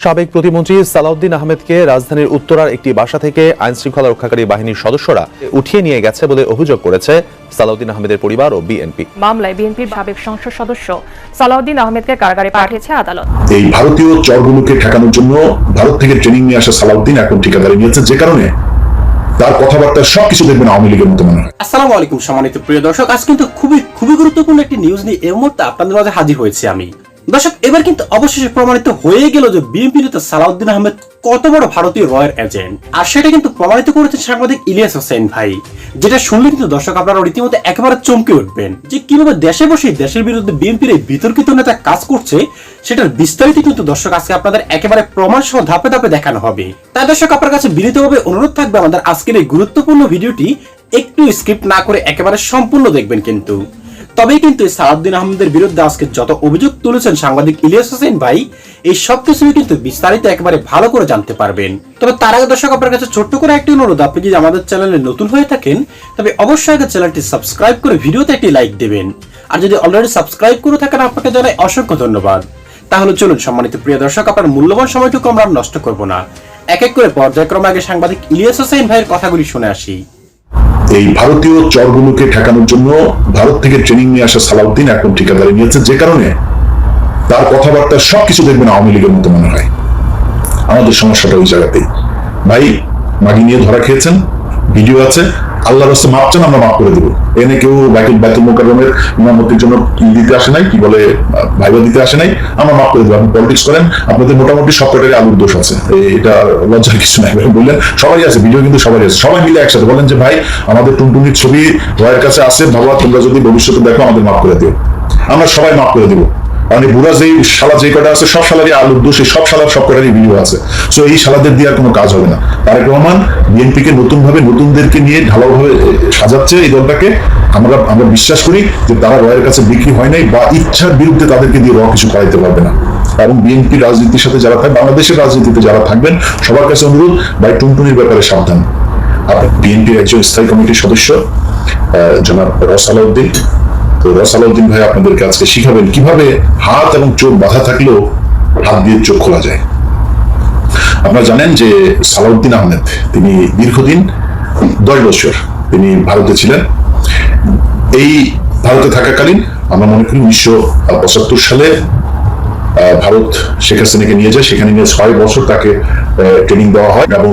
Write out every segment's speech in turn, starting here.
সাবেক প্রতিমন্ত্রী সালাউদ্দিন আহমেদকে রাজধানীর উত্তরার একটি বাসা থেকে আইন শৃঙ্খলা রক্ষাকারী বাহিনীর সদস্যরা উঠিয়ে নিয়ে গেছে বলে অভিযোগ করেছে সালাউদ্দিন আহমেদের পরিবার ও বিএনপি। মামলায় বিএনপির সাবেক সংসদ সদস্য সালাউদ্দিন আহমেদকে কারাগারে পাঠিয়েছে আদালত। এই ভারতীয় চরগুলোকে ঠেকানোর জন্য ভারত থেকে ট্রেনিং নিয়ে আসা সালাউদ্দিন এখন ঠিকাদারি নিয়েছে যে কারণে তার কথাবার্তা সবকিছু দেখবেন আওয়ামী লীগের মতো মনে হয়। আসসালামু আলাইকুম সম্মানিত প্রিয় দর্শক আজ কিন্তু খুবই খুবই গুরুত্বপূর্ণ একটি নিউজ নিয়ে এই মুহূর্তে আপনাদের মাঝে হাজির হয়েছি আমি। দর্শক, এবার কিন্তু অবশেষে প্রমাণিত হয়ে গেল যে বিএনপি নেতা সালাউদ্দিন আহমেদ কত বড় ভারতীয় রয়ের এজেন্ট আর সেটা কিন্তু প্রমাণিত করেছেন সাংবাদিক ইলিয়াস হোসেন ভাই, যেটা শুনলে কিন্তু দর্শক আপনারা রীতিমতো একেবারে চমকে উঠবেন যে কীভাবে দেশে বসে দেশের বিরুদ্ধে বিএনপির এই বিতর্কিত নেতা কাজ করছে, সেটার বিস্তারিত কিন্তু দর্শক আজকে আপনাদের একেবারে প্রমাণ সহ ধাপে ধাপে দেখানো হবে। তাই দর্শক, আপনার কাছে বিনীতভাবে অনুরোধ থাকবে আমাদের আজকের এই গুরুত্বপূর্ণ ভিডিওটি একটু স্ক্রিপ্ট না করে একেবারে সম্পূর্ণ দেখবেন কিন্তু। তবেই কিন্তু সালাউদ্দিন আহমেদের বিরুদ্ধে আজকে যত অভিযোগ তুলেছেন সাংবাদিক ইলিয়াস হোসেন ভাই, এই সব কিছুই কিন্তু বিস্তারিত একেবারে ভালো করে জানতে পারবেন। তবে তার আগে দর্শক, আপনার কাছে ছোট্ট করে একটি অনুরোধ, আপনি যদি আমাদের চ্যানেলে নতুন হয়ে থাকেন, তবে অবশ্যই আগে চ্যানেলটি সাবস্ক্রাইব করে ভিডিওতে একটি লাইক দেবেন। আর যদি অলরেডি সাবস্ক্রাইব করে থাকেন, আপনাকে জানাই অসংখ্য ধন্যবাদ। তাহলে চলুন, সম্মানিত প্রিয় দর্শক, আপনার মূল্যবান সময়টুকু আমরা নষ্ট করব না। এক এক করে পর্যায়ক্রমে আগে সাংবাদিক ইলিয়াস হোসেন ভাইয়ের কথাগুলি শুনে আসি। এই ভারতীয় চরগুলোকে ঠেকানোর জন্য ভারত থেকে ট্রেনিং নিয়ে আসা সালাউদ্দিন এখন ঠিকাদারি নিয়েছে, যে কারণে তার কথাবার্তা সবকিছু দেখবেন আওয়ামী লীগের মতো মনে হয়। আমাদের সমস্যাটা ওই জায়গাতেই। ভাই, মাগি নিয়ে ধরা খেয়েছেন। ভিডিও আছে, আল্লাহর রাস্তে মাপ চান, আমরা মাফ করে দেবো। এনে কেউ বাইতুল বাইতুল মোকাররমের ইমামতির জন্য দিতে আসে নাই, কি বলে ভাইবা দিতে আসে নাই, আমরা মাফ করে দেবো। আপনি পলিটিক্স করেন, আপনাদের মোটামুটি সব কটারই আলুর দোষ আছে। এটা লজ্জার কিছু নাই বললেন। সবাই আছে, ভিডিও কিন্তু সবাই আছে। সবাই মিলে একসাথে বলেন যে, ভাই, আমাদের টুনটুনির ছবি রয়ের কাছে আছে বাবা তোমরা যদি ভবিষ্যতে দেখো, আমাদের মাফ করে দিও। আমরা সবাই মাফ করে দিব। এই বুড়া যেই শালা যে কটা আছে, সব শালারই আলুর দোষ, সব শালার সব কটারই ভিডিও আছে। সো এই শালাদের দিয়ে আর কোনো কাজ হবে না। তারেক রহমান বিএনপি কে নতুন ভাবে নতুনদেরকে নিয়ে ঢালাওভাবে সাজাচ্ছে এই দলটাকে। আমরা আমরা বিশ্বাস করি যে তারা রয়ের কাছে বিক্রি হয় নাই বা ইচ্ছার বিরুদ্ধে তাদেরকে দিয়ে র কিছু করাইতে পারবে না। এবং বিএনপি রাজনীতির সাথে যারা থাকবে, বাংলাদেশের রাজনীতিতে যারা থাকবেন, সবার কাছে অনুরোধ, ভাই, টুনটুনির ব্যাপারে সাবধান। আপনার বিএনপির একজন স্থায়ী কমিটির সদস্য জনাব রসালাউদ্দিন তো রসালাউদ্দিন ভাই আপনাদেরকে আজকে শিখাবেন কীভাবে হাত এবং চোখ বাধা থাকলেও হাত দিয়ে চোখ খোলা যায়। আপনারা জানেন যে সালাউদ্দিন আহমেদ, তিনি দীর্ঘদিন, দশ বছর তিনি ভারতে ছিলেন। এই ভারতে থাকাকালীন আমরা মনে করি উনিশশো পঁচাত্তর সালে ভারত শেখ হাসিনাকে নিয়ে যায়। সেখানে নিয়ে ছয় বছর তাকে ট্রেনিং দেওয়া হয় এবং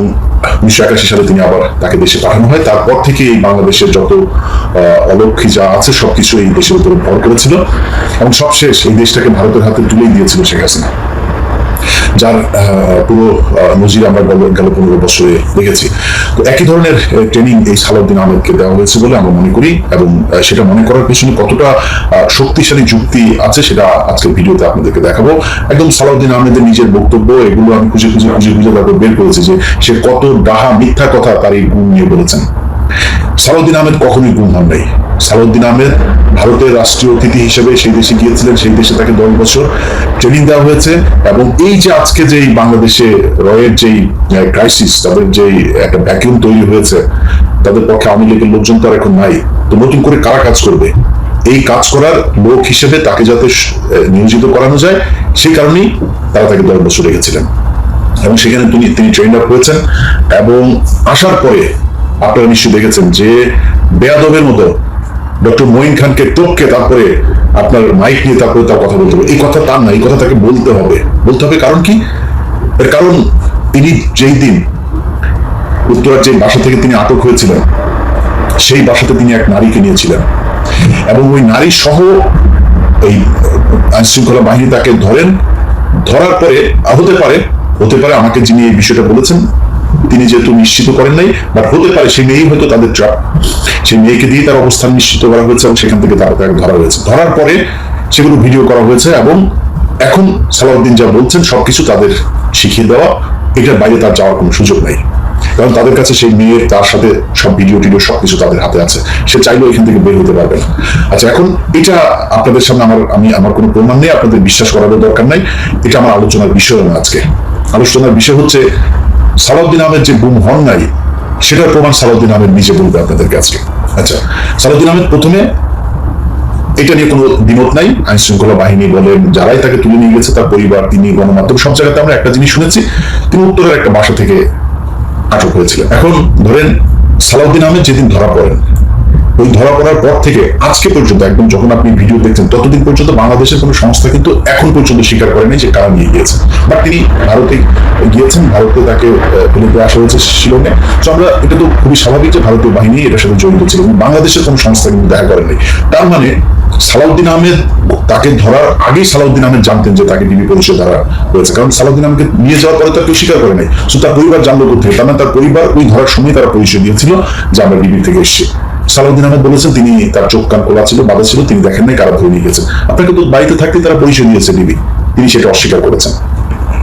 উনিশশো একাশি সালে তিনি আবার তাকে দেশে পাঠানো হয়। তারপর থেকে এই বাংলাদেশের যত অলক্ষী যা আছে সবকিছু এই দেশের উপরে ভর করেছিল। এবং সবশেষ এই দেশটাকে ভারতের হাতে তুলেই দিয়েছিল শেখ হাসিনা। যার পুরো নজির আমরা গেল পনেরো বছরে দেখেছি। তো একই ধরনের ট্রেনিং এই সালাউদ্দিন আহমেদকে দেওয়া হয়েছে বলে আমরা মনে করি এবং সেটা মনে করার পেছনে কতটা শক্তিশালী যুক্তি আছে সেটা আজকের ভিডিওতে আপনাদেরকে দেখাবো। একদম সালাউদ্দিন আহমেদের নিজের বক্তব্য, এগুলো আমি খুঁজে খুঁজে খুঁজে খুঁজে তারপর বের করেছি যে সে কত ডাহা মিথ্যা কথা তার এই গুণ নিয়ে বলেছেন। সালাউদ্দিন আহমেদ কখনোই গুম হন নাই। সালাউদ্দিন আহমেদ ভারতের রাষ্ট্রীয় অতিথি হিসেবে সেই দেশে গিয়েছিলেন, সেই দেশে তাকে দশ বছর ট্রেনিং দেওয়া হয়েছে এবং এই যে আজকে যেই বাংলাদেশে রয়ের যেই ক্রাইসিস তাদের যেই একটা ভ্যাকিউম তৈরি হয়েছে, তাদের পক্ষে আওয়ামী লীগের লোকজন তো আর এখন নাই। তো নতুন করে কারা কাজ করবে? এই কাজ করার লোক হিসেবে তাকে যাতে নিয়োজিত করানো যায় সেই কারণেই তারা তাকে দশ বছর রেখেছিলেন। এবং সেখানে তিনি তিনি ট্রেন আপ হয়েছেন এবং আসার পরে আপনারা নিশ্চয়ই দেখেছেন যে বেয়াদবের মতো ডক্টর মঈন খানকে টপকে তারপরে আপনার মাইক নিয়ে তারপরে তার কথা বলতে হবে। এই কথা তার না, এই কথা তাকে বলতে হবে। বলতে হবে কারণ কি? এর কারণ তিনি যেই দিন উত্তরার যে বাসা থেকে তিনি আটক হয়েছিলেন, সেই বাসাতে তিনি এক নারীকে নিয়েছিলেন। এবং ওই নারী সহ এই আইন শৃঙ্খলা বাহিনী তাকে ধরেন। ধরার পরে, হতে পারে হতে পারে আমাকে যিনি এই বিষয়টা বলেছেন তিনি যেহেতু নিশ্চিত করেন নাই বাট হতে পারে সেই মেয়েই হয়তো তাদের ট্রাপ সেই মেয়েকে দিয়ে তার অবস্থান নিশ্চিত করা হয়েছে এবং সেখান থেকে তারা তাকে ধরা হয়েছে। ধরার পরে সেগুলো ভিডিও করা হয়েছে এবং এখন সালাউদ্দিন যা বলছেন, সবকিছু তাদের শিখিয়ে দেওয়া, এটার বাইরে তার যাওয়ার কোনো সুযোগ নাই। কারণ তাদের কাছে সেই মেয়ের, তার সাথে সব ভিডিও টিডিও সবকিছু তাদের হাতে আছে। সে চাইলেও এখান থেকে বের হতে পারবে না। আচ্ছা এখন এটা আপনাদের সামনে আমার, আমি, আমার কোনো প্রমাণ নেই, আপনাদের বিশ্বাস করার দরকার নাই। এটা আমার আলোচনার বিষয় আজকে। আলোচনার বিষয় হচ্ছে সালাউদ্দিন আহমেদ যে গুম হন নাই, সেটার প্রমাণ সালাউদ্দিন আহমেদ নিজে বলবে আপনাদের কাছে আচ্ছা সালাউদ্দিন আহমেদ প্রথমে এটা নিয়ে কোনো দ্বিমত নাই আইন শৃঙ্খলা বাহিনী বলেন, যারাই তাকে তুলে নিয়ে গেছে, তার পরিবার, তিনি গণমাধ্যম, সব জায়গাতে আমরা একটা জিনিস শুনেছি, তিনি উত্তরের একটা বাসা থেকে আটক হয়েছিলেন। এখন ধরেন সালাউদ্দিন আহমেদ যেদিন ধরা পড়েন ওই ধরা পড়ার পর থেকে আজকে পর্যন্ত একদম যখন আপনি ভিডিও দেখছেন ততদিন পর্যন্ত বাংলাদেশের কোনো সংস্থা কিন্তু এখন পর্যন্ত স্বীকার করেনি যে কারা নিয়ে গিয়েছে। বাট তিনি ভারতে গিয়েছেন ভারতে তাকে আহ, ফেলে দিয়ে আসা হয়েছে শিলংয়ে। তো আমরা এটা তো খুবই স্বাভাবিক যে ভারতীয় বাহিনী এটার সাথে জড়িত ছিল এবং বাংলাদেশের কোনো সংস্থা কিন্তু দেখা করেনি। তার মানে সালাউদ্দিন আহমেদ তাকে ধরার আগেই সালাউদ্দিন আহমেদ জানতেন যে তাকে ডিবি পরিচয় ধরা হয়েছে। কারণ সালাউদ্দিন আহমেদকে নিয়ে যাওয়ার পরে তার কেউ স্বীকার করে নাই। তো তার পরিবার জানলো কোথায় তার মানে তার পরিবার ওই ধরার সময় তারা পরিচয় দিয়েছিল যে আমরা ডিবি থেকে এসেছি। সালাউদ্দিন আহমেদ বলেছেন, তিনি তার চোখ কান খোলা ছিল, বাধা ছিল, তিনি দেখেন নাই কারা ধরে নিয়ে গেছে। আপনাকে তো বাড়িতে থাকতে তারা পরিচয় দিয়েছে ডিবি তিনি সেটা অস্বীকার করেছেন।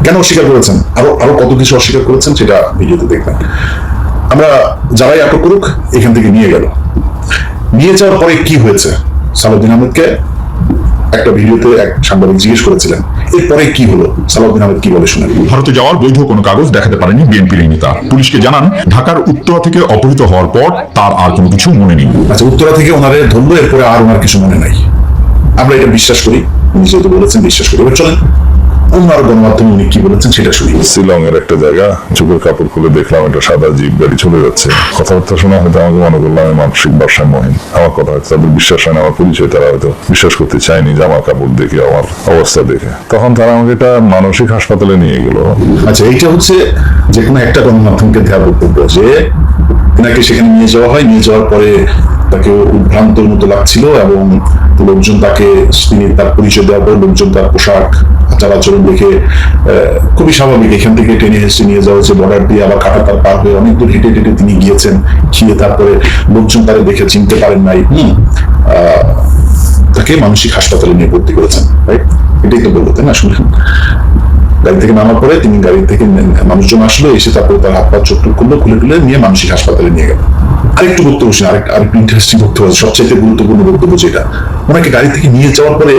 কেন অস্বীকার করেছেন? আরও আরও কত কিছু অস্বীকার করেছেন সেটা ভিডিওতে দেখবেন। আমরা যারাই আটক করুক, এখান থেকে নিয়ে গেল। নিয়ে যাওয়ার পরে কি হয়েছে? সালাউদ্দিন আহমেদকে একটা ভিডিওতে এক সাংবাদিক জিজ্ঞেস করেছিলেন এরপরে কি হলো? সালাউদ্দিন আহমেদ কি বলে শুনেন? ভারতে যাওয়ার বৈধ কোনো কাগজ দেখাতে পারেনি বিএনপির নেতা। পুলিশকে জানান ঢাকার উত্তরা থেকে অপহৃত হওয়ার পর তার আর কোনো কিছু মনে নেই। আচ্ছা উত্তরা থেকে ওনারে ধরলো এরপরে আর ওনার কিছু মনে নাই। আমরা এটা বিশ্বাস করি উনি যেহেতু বলেছেন বিশ্বাস করি। এবার চলেন। অন্য আরও গণমাধ্যমে উনি কি বলেছেন সেটা শুনি। শিলং এর একটা জায়গা চোখের কাপড় খুলে দেখলাম একটা সাদা জিপ গাড়ি চলে যাচ্ছে। কথাবার্তা শোনা হয়তো আমাকে মনে করলাম আমি মানসিক ভারসাম্যহীন। আমার কথা হয়তো তাদের বিশ্বাস হয় না আমার পরিচয় তারা হয়তো বিশ্বাস করতে চায়নি জামা কাপড় দেখে আমার অবস্থা দেখে। তখন তারা আমাকে একটা মানসিক হাসপাতালে নিয়ে গেল। আচ্ছা এইটা হচ্ছে যে কোনো একটা গণমাধ্যমকে দেওয়া বক্তব্য যে এনাকে সেখানে নিয়ে যাওয়া হয়। নিয়ে যাওয়ার পরে তাকে উদ্ভ্রান্তর মতো লাগছিল এবং লোকজন তাকে, তিনি তার পরিচয় দেওয়ার পরে লোকজন তার পোশাক আচার আচরণ দেখে খুবই স্বাভাবিক। এখান থেকে টেনে হেসে নিয়ে যাওয়া হচ্ছে বর্ডার দিয়ে। আবার কাটা তার পার হয়ে অনেক দূর হেঁটে হেঁটে তিনি গিয়েছেন, গিয়ে তারপরে লোকজন তারা দেখে চিনতে পারেন নাই। হুম তাকে মানসিক হাসপাতালে নিয়ে ভর্তি করেছেন রাইট এটাই তো বলল তাই না শুনলেন গাড়ি থেকে নামার পরে তিনি গাড়ি থেকে মানুষজন আসলো এসে তারপরে তার হাত পা চোখ করল খুলে খুলে নিয়ে মানসিক হাসপাতালে নিয়ে গেল। আরেকটু বক্তব্য শুনে আরেকটা আরেকটু ইন্টারেস্টিং বক্তব্য আছে। সবচেয়ে গুরুত্বপূর্ণ বক্তব্য যেটা ওনাকে গাড়ি থেকে নিয়ে যাওয়ার পরে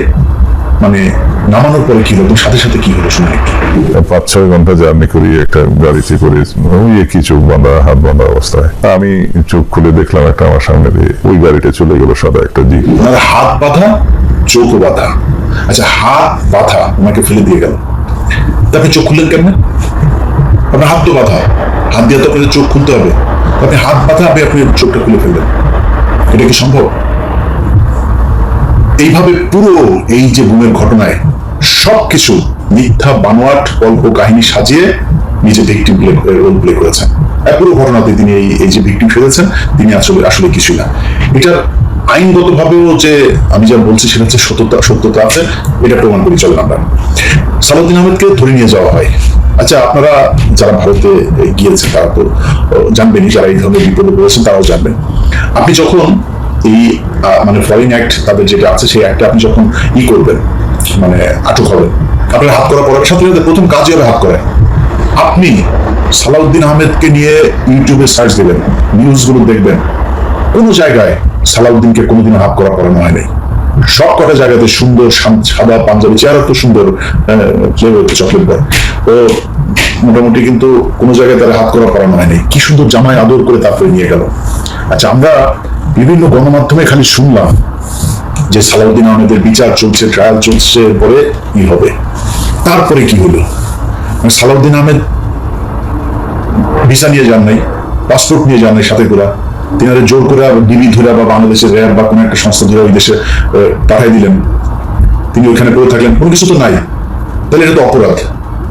মানে নামানোর পরে কি হলো সাথে সাথে কি হলো শুনে পাঁচ ছয় ঘণ্টা জার্নি করি একটা গাড়িতে করে ওই একই চোখ বাঁধা হাত বাঁধা অবস্থায়। আমি চোখ খুলে দেখলাম একটা আমার সামনে দিয়ে ওই গাড়িটা চলে গেল সাদা একটা জিপ। হাত বাঁধা চোখও বাঁধা। আচ্ছা হাত বাঁধা ওনাকে ফেলে দিয়ে গেল। আপনি চোখ খুললেন কেমন? আপনার হাত তো বাঁধা হাত দিয়ে তো আপনাদের চোখ খুলতে হবে। আপনি হাত বাঁধা আপনি আপনি চোখটা খুলে ফেললেন এটা কি সম্ভব? এইভাবে পুরো এই যে গুমের ঘটনায় সবকিছু মিথ্যা বানোয়াট গল্প কাহিনী সাজিয়ে নিজে ভিকটিম প্লে রোল প্লে করেছেন। আর পুরো ঘটনাতে তিনি এই এই যে ভিকটিম ফেলেছেন তিনি আসলে আসলে কিছুই না। এটার আইনগত ভাবেও যে আমি যা বলছি সেটা হচ্ছে সত্যতা সত্যতা আছে, এটা প্রমাণ করি, চলেন আমরা। সালাউদ্দিন আহমেদকে ধরে নিয়ে যাওয়া হয়। আচ্ছা আপনারা যারা ভারতে গিয়েছেন তারা তো আহ, জানবেনই যারা এই ধরনের বিপদে পড়েছেন তারাও জানবেন। আপনি যখন এই মানে ফরেন অ্যাক্ট তাদের যেটা আছে সেই অ্যাক্টে আপনি যখন ই করবেন মানে আটক হবেন আপনার হাত করা পড়ার সাথে সাথে প্রথম কাজই হবে হাত করে। আপনি সালাউদ্দিন আহমেদকে নিয়ে ইউটিউবে সার্চ দেবেন নিউজগুলো দেখবেন কোনো জায়গায় সালাউদ্দিনকে কোনোদিন হাত করা করানো হয় নাই সব কটা জায়গাতে সুন্দর সাদা পাঞ্জাবি চেহারা তো সুন্দর চকলেট বয় তো মোটামুটি কিন্তু কোনো জায়গায় তারা হাত করা করানো হয়নি। কি সুন্দর জামাই আদর করে তারপরে নিয়ে গেল। আচ্ছা আমরা বিভিন্ন গণমাধ্যমে খালি শুনলাম যে সালাউদ্দিন আহমেদের বিচার চলছে ট্রায়াল চলছে, পরে কি হবে? তারপরে কি হলো? মানে সালাউদ্দিন আহমেদ ভিসা নিয়ে যান নাই পাসপোর্ট নিয়ে যান নাই সাথে করে। তিনারে জোর করে ডিবি ধরে বা বাংলাদেশের র্যাব বা কোনো একটা সংস্থা ধরে ওই দেশে পাঠাই দিলেন। তিনি ওইখানে পড়ে থাকলেন। কোনো কিছু তো নাই। তাহলে এটা তো অপরাধ।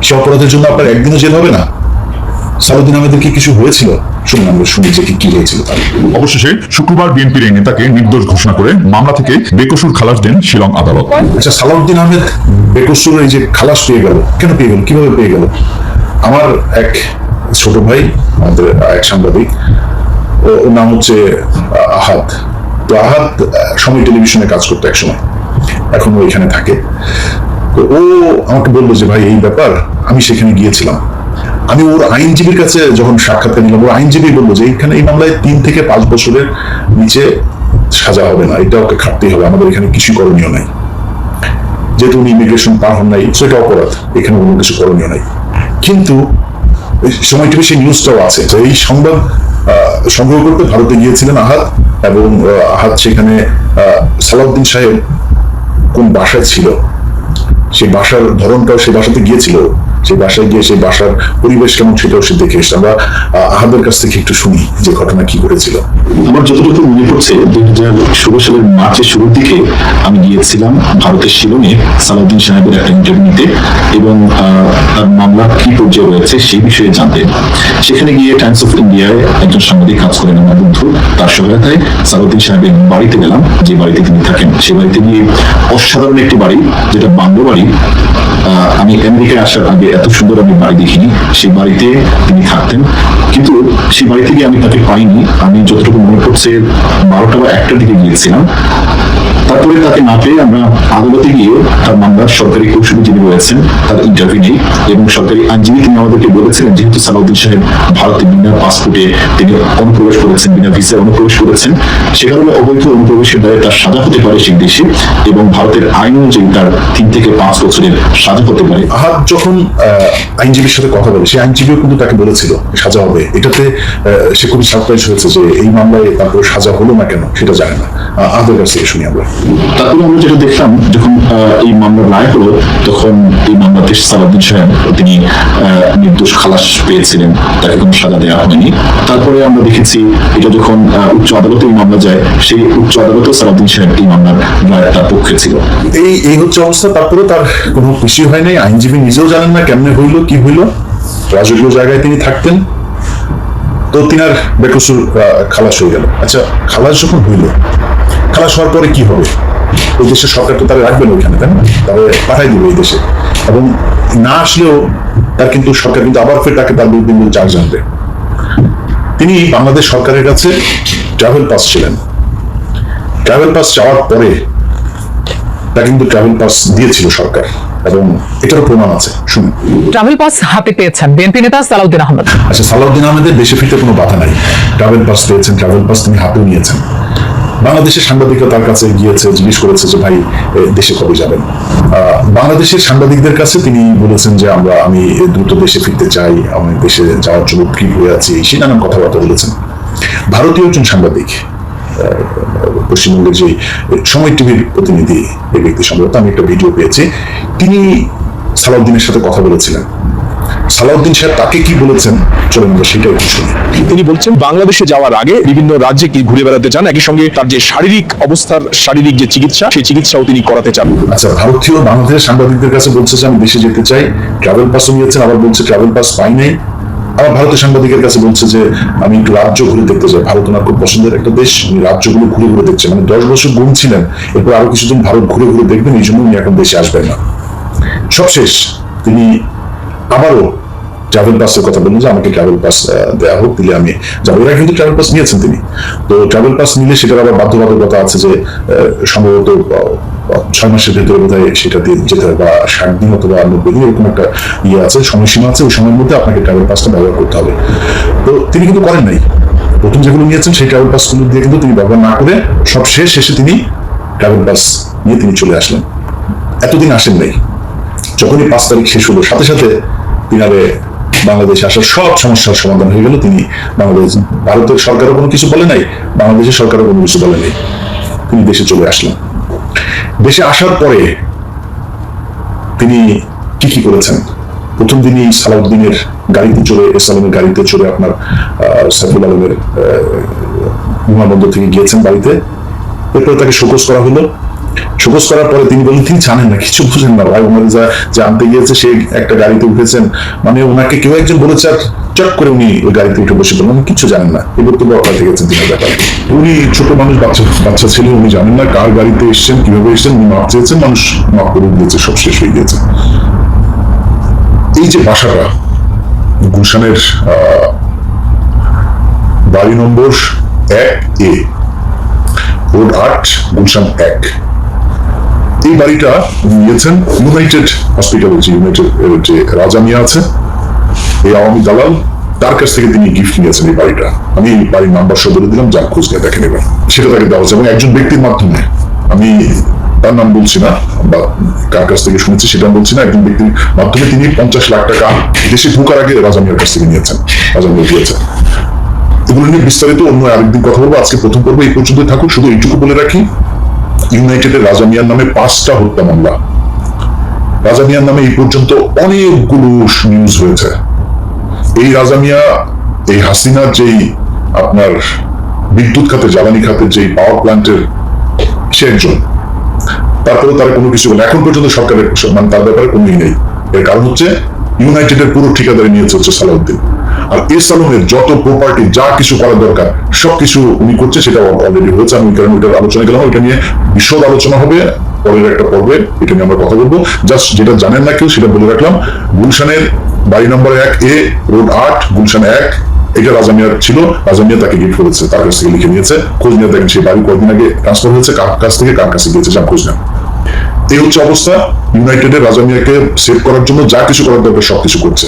সে অপরাধের জন্য আপনার একদিনও জেল হবে না। সালাউদ্দিন আহমেদের কি কিছু হয়েছিল? শুনুন আমরা শুনি যে কি হয়েছিল তার। অবশেষে শুক্রবার বিএনপির এই নেতাকে নির্দোষ ঘোষণা করে মামলা থেকে বেকসুর খালাস দেন শিলং আদালত। আচ্ছা সালাউদ্দিন আহমেদ বেকসুর এই যে খালাস পেয়ে গেল কেন পেয়ে গেল? কীভাবে পেয়ে গেল? আমার এক ছোট ভাই আমাদের এক সাংবাদিক নাম হচ্ছে আহ, আহাদ তো আহাদ আহ, সময় টেলিভিশনে কাজ করতো একসময়। এখন ও এখানে থাকে। তো ও আমাকে বলল যে ভাই এই ব্যাপার আমি সেখানে গিয়েছিলাম। আমি ওর আইনজীবীর কাছে যখন সাক্ষাৎকার নিলাম ওর আইনজীবী বলল যে এইখানে এই মামলায় তিন থেকে পাঁচ বছরের নিচে সাজা হবে না। এটা ওকে খাটতেই হবে। আমাদের এখানে কিছু করণীয় নাই। যেহেতু উনি ইমিগ্রেশন পার হন নাই সেটা অপরাধ। এখানে কোনো কিছু করণীয় নাই। কিন্তু এই সময় টিভি সেই নিউজটাও আছে তো এই সংবাদ সংগ্রহ করতে ভারতে গিয়েছিলেন আহাত এবং আহাত সেখানে সালাউদ্দিন সাহেব কোন বাসায় ছিল? সেই বাসার ধরনটাও সেই বাসাতে গিয়েছিল? সেই বাসায় গিয়ে সেই বাসার পরিবেশ কেমন সেটাও সে দেখে এসছে। আমরা আহাদের কাছ থেকে একটু শুনি যে ঘটনা কি করেছিল আমার যতটুকু মনে পড়ছে দুই হাজার ষোলো সালের মার্চের শুরুর দিকে আমি গিয়েছিলাম ভারতের শিলংয়ে সালাউদ্দিন সাহেবের একটা ইন্টারভিউ নিতে এবং তার মামলা কি পর্যায়ে রয়েছে সেই বিষয়ে জানতে। সেখানে গিয়ে টাইমস অফ ইন্ডিয়ায় একজন সাংবাদিক কাজ করেন আমার বন্ধু, তার সহায়তায় সালাউদ্দিন সাহেবের বাড়িতে গেলাম। যে বাড়িতে তিনি থাকেন সেই বাড়িতে গিয়ে অসাধারণ একটি বাড়ি, যেটা বাংলো বাড়ি। আমি আমেরিকায় আসার আগে এত সুন্দর আমি বাড়ি দেখিনি। সেই বাড়িতে তিনি থাকতেন। কিন্তু সেই বাড়ি থেকে আমি তাকে পাইনি। আমি যতটুকু মনে করছে বারোটা বা একটার দিকে গিয়েছিলাম। তারপরে তাকে না পেয়ে আমরা আদালতে গিয়ে তার মামলার সরকারি কৌশলী যিনি রয়েছেন তার ইন্টারভিউ নেই এবং সরকারি আইনজীবী তিনি আমাদেরকে বলেছিলেন যেহেতু সালাউদ্দিন সাহেব ভারতে বিনা পাসপোর্টে তিনি অনুপ্রবেশ করেছেন বিনা ভিসায় অনুপ্রবেশ করেছেন সে কারণে অবৈধ অনুপ্রবেশের দায়ে তার সাজা হতে পারে সেই দেশে এবং ভারতের আইন অনুযায়ী তার তিন থেকে পাঁচ বছরের সাজা হতে পারে। আহাদ যখন আইনজীবীর সাথে কথা বলে সেই আইনজীবীও কিন্তু তাকে বলেছিল সাজা হবে। এটাতে সে খুবই সারপ্রাইজ হয়েছে যে এই মামলায় তারপর সাজা হলো না কেন সেটা জানে না। আহ, আহাদের কাছ থেকে শুনি আমরা। তারপরে আমরা যেটা দেখলাম, যখন এই মামলার রায় হলো, তখন এই মামলাতে সালাউদ্দিন সাহেব তিনি নির্দোষ খালাস পেয়েছিলেন, তাকে কোনো সাজা দেওয়া হয়নি। তারপরে আমরা দেখেছি এটা যখন উচ্চ আদালতে এই মামলা যায়, সেই উচ্চ আদালতেও সালাউদ্দিন সাহেব এই মামলার রায় তার পক্ষে ছিল। এই এই হচ্ছে অবস্থা। তারপরে তার কোনো খুশি হয় নাই। আইনজীবী নিজেও জানেন না কেমনে হইল, কি হইল। রাজকীয় জায়গায় তিনি থাকতেন। তো তিনার বেকসুর খালাস হয়ে গেল। আচ্ছা খালাস যখন হইল খালাস হওয়ার পরে কি হবে? ওই দেশের সরকার তো তারা রাখবে না ওইখানে তাই না? তাহলে পাঠাই দিবে এই দেশে। এবং না আসলেও তার কিন্তু সরকার কিন্তু আবার ফের তাকে তার বিভিন্ন চার্জ জানবে তিনি বাংলাদেশ সরকারের কাছে ট্রাভেল পাস ছিলেন। ট্রাভেল পাস চাওয়ার পরে তাকে কিন্তু ট্রাভেল পাস দিয়েছিল সরকার। এবং এটারও প্রমাণ আছে শুনুন। ট্রাভেল পাস হাতে পেয়েছেন বিএনপি নেতা সালাউদ্দিন আহমেদ। আচ্ছা সালাউদ্দিন আহমেদের দেশে ফিরতে কোনো বাধা নাই। ট্রাভেল পাস পেয়েছেন ট্রাভেল পাস তিনি হাতেও নিয়েছেন। বাংলাদেশের সাংবাদিকরা তার কাছে গিয়েছে, জিজ্ঞেস করেছে যে, ভাই দেশে কবে যাবেন? বাংলাদেশের সাংবাদিকদের কাছে তিনি বলেছেন যে, আমরা, আমি দ্রুত দেশে ফিরতে চাই, আমি দেশে যাওয়ার জন্য কি হয়ে আছি। সে নানান কথাবার্তা বলেছেন। ভারতীয় একজন সাংবাদিক পশ্চিমবঙ্গের যে সময় টিভির প্রতিনিধি এই ব্যক্তি সম্ভবত, আমি একটা ভিডিও পেয়েছি। তিনি সালাউদ্দিনের সাথে কথা বলেছিলেন। সালাউদ্দিন সাহেব তাকে কি বলেছেন? চলুন আমরা সেটা একটু শুনি। তিনি বলছেন বাংলাদেশে যাওয়ার আগে বিভিন্ন রাজ্যে কি ঘুরে বেড়াতে চান? একই সঙ্গে তার যে শারীরিক অবস্থার শারীরিক যে চিকিৎসা সেই চিকিৎসাও তিনি করাতে চান। আচ্ছা ভারতীয় বাংলাদেশের সাংবাদিকদের কাছে বলছে যে আমি দেশে যেতে চাই ট্রাভেল পাসও নিয়েছেন আবার বলছে ট্রাভেল পাস পাই নাই। আবার ভারতের সাংবাদিকের কাছে বলছে যে আমি একটু রাজ্য ঘুরে দেখতে চাই। ভারত ওনার খুব পছন্দের একটা দেশ উনি রাজ্যগুলো ঘুরে ঘুরে দেখছেন মানে দশ বছর গুম ছিলেন এরপর আরও কিছুদিন ভারত ঘুরে ঘুরে দেখবেন এই জন্য উনি এখন দেশে আসবেন না। সবশেষ তিনি আবারও ট্রাভেল পাসের কথা বললেন যে আমাকে ট্রাভেল পাস দেওয়া হোক, দিলে আমি যাব। এরা কিন্তু ট্রাভেল পাস নিয়েছেন তিনি। তো ট্রাভেল পাস নিলে সেটার আবার বাধ্যবাধকতা আছে যে সম্ভবত ছয় মাসের ভেতরে বোধ হয় সেটা দিয়ে যেতে হয় বা ষাট দিন অথবা নব্বই দিন, এরকম একটা ইয়ে আছে, সময়সীমা আছে, ওই সময়ের মধ্যে আপনাকে ট্রাভেল পাসটা ব্যবহার করতে হবে। তো তিনি কিন্তু করেন নাই। প্রথম যেগুলো নিয়েছেন, সেই ট্রাভেল পাসগুলো দিয়ে কিন্তু তিনি ব্যবহার না করে সব শেষ শেষে তিনি ট্রাভেল পাস নিয়ে তিনি চলে আসলেন। এতদিন আসেন নাই। যখনই পাঁচ তারিখ শেষ হলো, সাথে সাথে তিনারে বাংলাদেশে আসার সব সমস্যার সমাধান হয়ে গেল তিনি বাংলাদেশ, ভারতের সরকারও কোনো কিছু বলে নাই, বাংলাদেশের সরকারও কোনো কিছু বলে নাই। তিনি দেশে চলে আসলেন। দেশে আসার পরে তিনি কি কি করেছেন? প্রথম দিনই সালাউদ্দিনের গাড়িতে চড়ে, এসালামের গাড়িতে চড়ে আপনার সাইফুল আলমের বিমানবন্দর থেকে গিয়েছেন বাড়িতে। এরপরে তাকে শোকজ করা হলো। শোকজ করার পরে তিনি বললেন, তিনি জানেন না, কিছু বুঝেন না ভাই। ওনার যা জানতে গিয়েছে, সে একটা গাড়িতে উঠেছেন। মানে ওনাকে কেউ একজন বলেছে, আর চট করে উনি ওই গাড়িতে উঠে বসে পড়লেন। উনি কিছু জানেন না। এই বক্তব্য আপনার গেছেন তিনি ব্যাপারে। উনি ছোট মানুষ, বাচ্চা বাচ্চা ছেলে, উনি জানেন না কার গাড়িতে এসছেন, কীভাবে এসছেন, উনি মাপ চেয়েছেন, মানুষ মাপ করে দিয়েছে সব শেষ হয়ে গিয়েছে। এই যে বাসাটা, গুলশানের বাড়ি নম্বর এক এ, রোড আট, গুলশান এক। এই বাড়িটা নিয়েছেন ইউনাইটেড হসপিটাল যে ইউনাইটেড যে রাজা মিয়া আছে, এই আওয়ামী দালাল, তার কাছ থেকে তিনি গিফট নিয়েছেন এই বাড়িটা। আমি এই বাড়ির নাম্বার সব বলে দিলাম, যার খোঁজ নিয়ে, দেখে নেবেন। সেটা তাকে দেওয়া হচ্ছে এবং একজন ব্যক্তির মাধ্যমে। আমি তার নাম বলছি না, বা কার কাছ থেকে শুনেছি সেটা বলছি না, একজন ব্যক্তির মাধ্যমে তিনি পঞ্চাশ লাখ টাকা দেশে ঢোকার আগে রাজা মিয়ার কাছ থেকে নিয়েছেন, রাজা মিয়া দিয়েছেন। এগুলো নিয়ে বিস্তারিত অন্য আরেকদিন কথা বলব। আজকে প্রথম পর্ব এই পর্যন্ত থাকুক, শুধু এইটুকু বলে রাখি ইউনাইটেডের রাজা মিয়ার নামে পাঁচটা হত্যা মামলা। রাজা মিয়ার নামে এই পর্যন্ত অনেকগুলো নিউজ হয়েছে। এই রাজা মিয়া, এই হাসিনার যেই আপনার বিদ্যুৎ খাতে, জ্বালানি খাতে যেই পাওয়ার প্ল্যান্টের সে একজন। তারপরে তারা কোনো কিছু বলে এখন পর্যন্ত সরকারের মানে তার ব্যাপারে কোনোই নেই। এর কারণ হচ্ছে, ইউনাইটেডের পুরো ঠিকাদারি নিয়েছে হচ্ছে সালাউদ্দিন। আর এস সালমের যত প্রপার্টি যা কিছু করা দরকার উনি করছে সেটা অলরেডি হয়েছে। আমি কারণ ওইটার আলোচনা গেলাম? ওইটা নিয়ে বিশদ আলোচনা হবে। পরের একটা পর্বে এটা নিয়ে আমরা কথা বলব। জাস্ট যেটা জানেন না কেউ, সেটা বলে রাখলাম। গুলশানের বাড়ি নম্বর এক এ রোড আট, গুলশান এক, এটা রাজা মিয়ার ছিল। রাজা মিয়া তাকে গিফট করেছে, তার কাছ থেকে লিখে নিয়েছে। খোঁজ নিয়ে দেখেন সেই বাড়ি আগে ট্রান্সফার হয়েছে, কার কাছ থেকে, কার কাছে গিয়েছে যা খোঁজ এই হচ্ছে অবস্থা। ইউনাইটেডের রাজা মিয়াকে সেভ করার জন্য যা কিছু করার দরকার, সবকিছু করছে।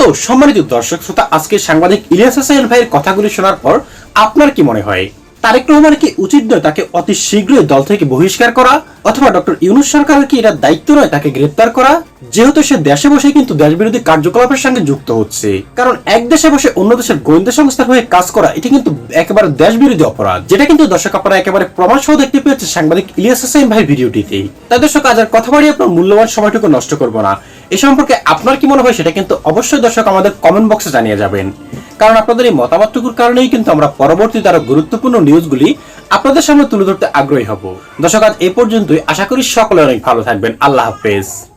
তো সম্মানিত দর্শক শ্রোতা, আজকে সাংবাদিক ইলিয়াস ভাইয়ের কথাগুলি শোনার পর আপনার কি মনে হয়? তারেক রহমান কি উচিত নয় তাকে অতি শীঘ্রই দল থেকে বহিষ্কার করা? অথবা ডক্টর ইউনুস সরকারের কি এটা দায়িত্ব নয় তাকে গ্রেপ্তার করা? যেহেতু সে দেশে বসে কিন্তু দেশ বিরোধী কার্যকলাপের সঙ্গে যুক্ত হচ্ছে। কারণ এক দেশে বসে অন্য দেশের গোয়েন্দা সংস্থার হয়ে কাজ করা, এটি কিন্তু একেবারে দেশ বিরোধী অপরাধ। যেটা কিন্তু দর্শক আপনারা একেবারে প্রমাণ সহ দেখতে পেয়েছে সাংবাদিক ইলিয়াস হোসেন ভাই ভিডিওটিতে। তাই দর্শক, আজ আর কথা বাড়িয়ে আপনার মূল্যবান সময়টুকু নষ্ট করব না। এ সম্পর্কে আপনার কি মনে হয় সেটা কিন্তু অবশ্যই দর্শক আমাদের কমেন্ট বক্সে জানিয়ে যাবেন। কারণ আপনাদের এই মতামতটুকুর কারণেই কিন্তু আমরা পরবর্তীতে আরও গুরুত্বপূর্ণ নিউজগুলি আপনাদের সামনে তুলে ধরতে আগ্রহী হব। দর্শক, আজ এ পর্যন্তই। আশা করি সকলে অনেক ভালো থাকবেন। আল্লাহ হাফেজ।